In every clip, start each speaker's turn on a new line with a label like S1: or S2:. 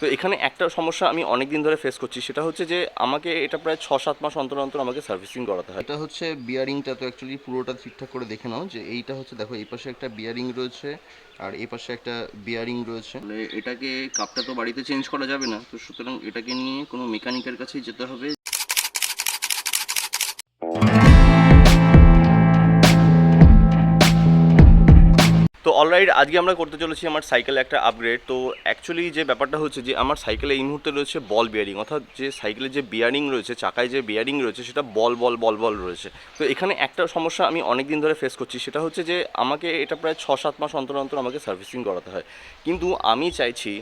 S1: তো এখানে একটা সমস্যা আমি অনেক দিন ধরে ফেস করছি, সেটা হচ্ছে যে আমাকে এটা প্রায় ছ সাত মাস অন্তর অন্তর আমাকে সার্ভিসিং করাতে হয়। এটা হচ্ছে বিয়ারিংটা তো অ্যাকচুয়ালি পুরোটা ঠিকঠাক করে দেখে নাও যে এইটা হচ্ছে, দেখো এই পাশে একটা বিয়ারিং রয়েছে আর এই পাশে একটা বিয়ারিং রয়েছে। এটাকে কাপটা তো বাড়িতে চেঞ্জ করা যাবে না, তো সুতরাং এটাকে নিয়ে কোনো মেকানিকের কাছেই যেতে হবে। অলরাইট আজকে আমরা করতে চলেছি আমার সাইকেলে একটা আপগ্রেড তো অ্যাকচুয়ালি যে ব্যাপারটা হচ্ছে যে আমার সাইকেলে এই মুহূর্তে রয়েছে বল বিয়ারিং অর্থাৎ যে সাইকেলের যে বিয়ারিং রয়েছে, চাকায় যে বিয়ারিং রয়েছে, সেটা বল বল বল বল রয়েছে। তো এখানে একটা সমস্যা আমি অনেক দিন ধরে ফেস করছি, সেটা হচ্ছে যে আমাকে এটা প্রায় ছ সাত মাস অন্তর অন্তর আমাকে সার্ভিসিং করাতে হয়। কিন্তু আমি চাইছি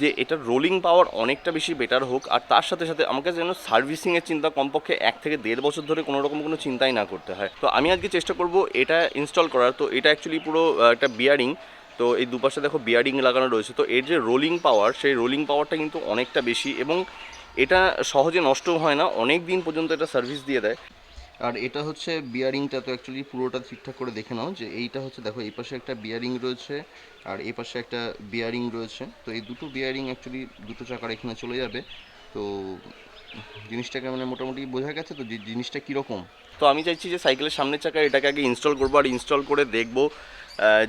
S1: যে এটার রোলিং পাওয়ার অনেকটা বেশি বেটার হোক, আর তার সাথে সাথে আমাকে যেন সার্ভিসিংয়ের চিন্তা কমপক্ষে এক থেকে দেড় বছর ধরে কোনো রকম কোনো চিন্তাই না করতে হয়। তো আমি আজকে চেষ্টা করব এটা ইনস্টল করার। তো এটা অ্যাকচুয়ালি পুরো একটা বিয়ারিং তো এই দুপাশে দেখো বিয়ারিং লাগানো রয়েছে। তো এর যে রোলিং পাওয়ার সেই রোলিং পাওয়ারটা কিন্তু অনেকটা বেশি এবং এটা সহজে নষ্ট হয় না, অনেক দিন পর্যন্ত এটা সার্ভিস দিয়ে দেয়। আর এটা হচ্ছে বিয়ারিংটা তো অ্যাকচুয়ালি পুরোটা ঠিকঠাক করে দেখে নাও যে এইটা হচ্ছে দেখো, এই পাশে একটা বিয়ারিং রয়েছে আর এই পাশে একটা বিয়ারিং রয়েছে। তো এই দুটো বিয়ারিং অ্যাকচুয়ালি দুটো চাকার এখানে চলে যাবে। তো জিনিসটাকে মানে মোটামুটি বোঝা গেছে তো জিনিসটা কীরকম? তো আমি চাইছি যে সাইকেলের সামনের চাকায় এটাকে আগে ইনস্টল করব, আর ইনস্টল করে দেখব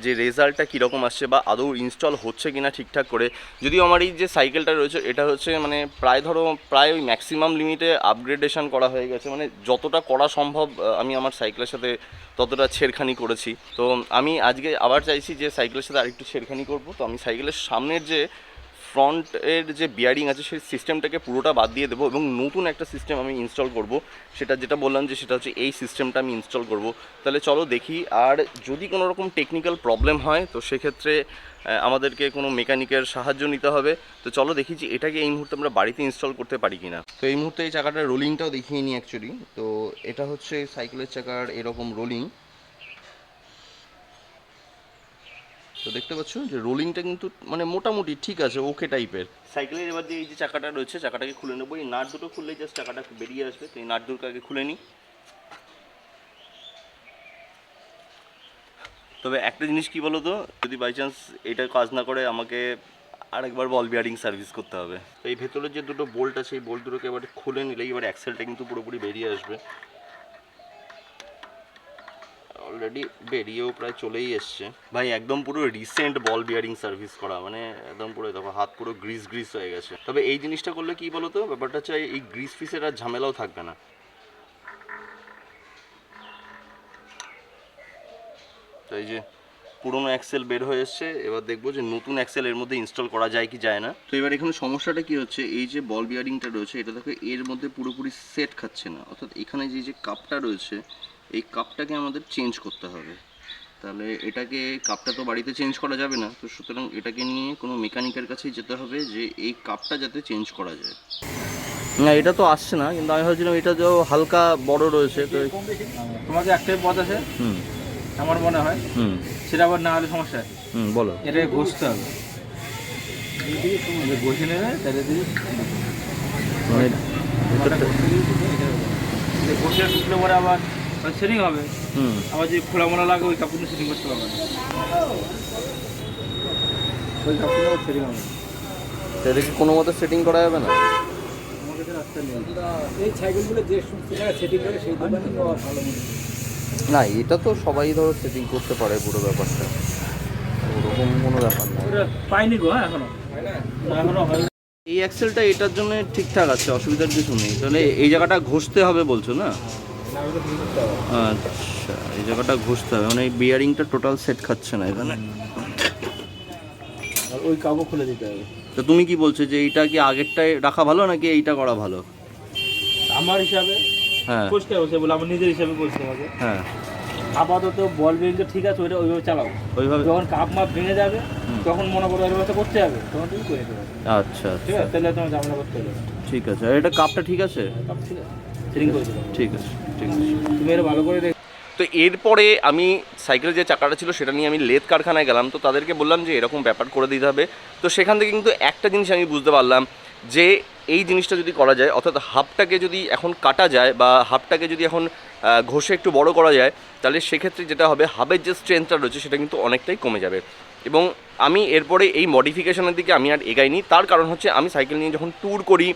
S1: যে রেজাল্টটা কীরকম আসছে বা আদৌ ইনস্টল হচ্ছে কিনা ঠিকঠাক করে, যদিও আমার এই যে সাইকেলটা রয়েছে, এটা হচ্ছে মানে প্রায় ধরো, প্রায় ওই ম্যাক্সিমাম লিমিটে আপগ্রেডেশন করা হয়ে গেছে। মানে যতটা করা সম্ভব আমি আমার সাইকেলের সাথে ততটা ছেড়খানি করেছি। তো আমি আজকে আবার চাইছি যে সাইকেলের সাথে আরেকটু ছেড়খানি করব। তো আমি সাইকেলের সামনের যে ফ্রন্টের যে বিয়ারিং আছে, সেই সিস্টেমটাকে পুরোটা বাদ দিয়ে দেবো এবং নতুন একটা সিস্টেম আমি ইনস্টল করব। সেটা যেটা বললাম যে, সেটা হচ্ছে এই সিস্টেমটা আমি ইনস্টল করব। তাহলে চলো দেখি, আর যদি কোনো রকম টেকনিক্যাল প্রবলেম হয়, তো সেক্ষেত্রে আমাদেরকে কোনো মেকানিকের সাহায্য নিতে হবে। তো চলো দেখি যে, এটাকে এই মুহূর্তে আমরা বাড়িতে ইনস্টল করতে পারি কি না তো এই মুহূর্তে এই চাকাটার রোলিংটাও দেখিয়ে নিই অ্যাকচুয়ালি তো এটা হচ্ছে সাইকেলের চাকার এরকম রোলিং তো দেখতে পাচ্ছ যে রোলিংটা কিন্তু মানে মোটামুটি ঠিক আছে ওকে টাইপের সাইকেলের এবার যে এই যে চাকাটা রয়েছে, চাকাটাকে খুলে নেব। এই নাট দুটো খুললেই জাস্ট চাকাটা বেরিয়ে আসবে। তো এই নাট দুটোকে আগে খুলে নিই। তবে একটা জিনিস কি বলো তো যদি বাই চান্স এটা কাজ না করে, আমাকে আরেকবার বল বিয়ারিং সার্ভিস করতে হবে। তো এই ভেতরের যে দুটো বোল্ট আছে, এই বোল্ট দুটোকে এবার খুলে নিলেই এবার অ্যাক্সেলটা কিন্তু পুরোপুরি বেরিয়ে আসবে। অলরেডি বেরিয়েও প্রায় চলেই এসছে। ভাই, একদম পুরো রিসেন্ট বল বিয়ারিং সার্ভিস করা মানে একদম পুরো দেখো হাত পুরো গ্রিস গ্রিস হয়ে গেছে। তবে এই জিনিসটা করলে কি বলতো, ব্যাপারটা হচ্ছে এই গ্রিস ফিসের আর ঝামেলাও থাকবে না। এই যে পুরোনো অ্যাক্সেল বের হয়ে এসছে, এবার দেখব যে নতুন অ্যাক্সেল এর মধ্যে ইনস্টল করা যায় কি যায় না। তো এবার এখানে সমস্যাটা কি হচ্ছে, এই যে বল বিয়ারিংটা রয়েছে, এটা দেখো এর মধ্যে পুরোপুরি সেট খাচ্ছে না। অর্থাৎ এখানে যে যে কাপটা রয়েছে এই কাপটাকে আমাদের চেঞ্জ করতে হবে। তাহলে এটাকে কাপটা তো বাড়িতে চেঞ্জ করা যাবে না তো সুতরাং এটাকে নিয়ে কোনো মেকানিকের কাছেই যেতে হবে যে এই কাপটা যাতে চেঞ্জ করা যায়। না এটা তো আসছে না কিন্তু আমি ভাবছিলাম এটা তো হালকা বড় রয়েছে তো
S2: তোমাকে একটাই পথ আছে।
S1: হুম।
S2: আমার মনে হয়
S1: হুম।
S2: সেটা আবার না হলে সমস্যা আছে।
S1: হুম বলো।
S2: এটাকে ঘষতে হবে। এটা ঘষে নেবে তাহলে
S1: মানে
S2: ঘষে শুকলে পরে আবার সেটিং হবে।
S1: হুম।
S2: আবার যদি খোলা মোলা লাগে ওই কাপড় সেটিং করতে পারবে না ওই কাপড় সেটিং হবে।
S1: এটা কি কোনো মতে সেটিং করা যাবে না?
S2: এই সাইকেলগুলো যে সেটিং করে সেই দোকানে ভালো
S1: না। এটা তো সবাই ধরো সেটিং করতে পারে পুরো ব্যাপারটা। ওরকম কোনো ব্যাপার না।
S2: পাইনি গো হ্যাঁ এখনও। এখনও হয়
S1: এই অ্যাক্সেলটা এটার জন্য ঠিকঠাক আছে অসুবিধার কিছু নেই। তাহলে এই জায়গাটা ঘষতে হবে বলছো না?
S2: হবে
S1: আচ্ছা এই জায়গাটা ঘষতে হবে। মানে এই বিয়ারিংটা টোটাল সেট খাচ্ছে না এখানে।
S2: আর ওই কাপড় খুলে দিতে হবে।
S1: তো তুমি কি বলছো যে এইটা কি আগেরটায় রাখা ভালো নাকি এইটা করা ভালো?
S2: আমার হিসাবে
S1: হ্যাঁ।
S2: পরিষ্কার হচ্ছে বলে আমার নিজের হিসাবে বলছি তোমাকে।
S1: হ্যাঁ।
S2: আপাতত বল বেরিংটা ঠিক আছে ওইটা ওইভাবে চালাও।
S1: ওইভাবে
S2: যখন কাপ মাপ ভেঙে যাবে তখন মনে করো ব্যবস্থা করতে হবে তখন তুমি করে দেবে।
S1: আচ্ছা
S2: ঠিক আছে? তাহলে তোমার ঝামেলা করতে হবে।
S1: ঠিক আছে। আর এটা কাপটা ঠিক আছে?
S2: কাপ করে দেবে
S1: ঠিক আছে ঠিক আছে। তো এরপরে আমি সাইকেলের যে চাকাটা ছিল সেটা নিয়ে আমি লেদ কারখানায় গেলাম। তো তাদেরকে বললাম যে এরকম ব্যাপার করে দিতে হবে। তো সেখান থেকে কিন্তু একটা জিনিস আমি বুঝতে পারলাম যে এই জিনিসটা যদি করা যায়, অর্থাৎ হাফটাকে যদি এখন কাটা যায় বা হাফটাকে যদি এখন ঘষে একটু বড় করা যায়, তাহলে সেক্ষেত্রে যেটা হবে হাবের যে স্ট্রেংথটা রয়েছে সেটা কিন্তু অনেকটাই কমে যাবে। এবং আমি এরপরে এই মডিফিকেশনের দিকে আমি আর এগাইনি। তার কারণ হচ্ছে আমি সাইকেল নিয়ে যখন ট্যুর করি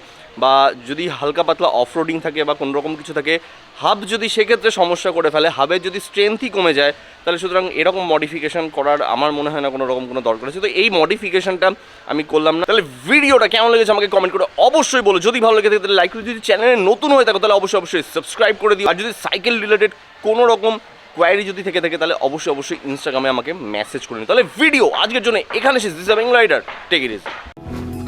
S1: বা যদি হালকা পাতলা অফ রোডিং থাকে বা কোনো রকম কিছু থাকে হাব যদি সেক্ষেত্রে সমস্যা করে ফেলে হাবের যদি স্ট্রেংথই কমে যায়, তাহলে সুতরাং এরকম মডিফিকেশন করার আমার মনে হয় না কোনো রকম কোনো দরকার আছে। তো এই মডিফিকেশনটা আমি করলাম না। তাহলে ভিডিওটা কেমন লেগেছে আমাকে কমেন্ট করে অবশ্যই বলো। যদি ভালো লেগে থাকে, তাহলে লাইক যদি চ্যানেলে নতুন হয়ে থাকো, তাহলে অবশ্যই অবশ্যই সাবস্ক্রাইব করে দিও। আর যদি সাইকেল রিলেটেড কোনো রকম কোয়ারি যদি থেকে থাকে, তাহলে অবশ্যই অবশ্যই ইনস্টাগ্রামে আমাকে মেসেজ করে নিও। তাহলে ভিডিও আজকের জন্য এখানে শেষ। This rider take it easy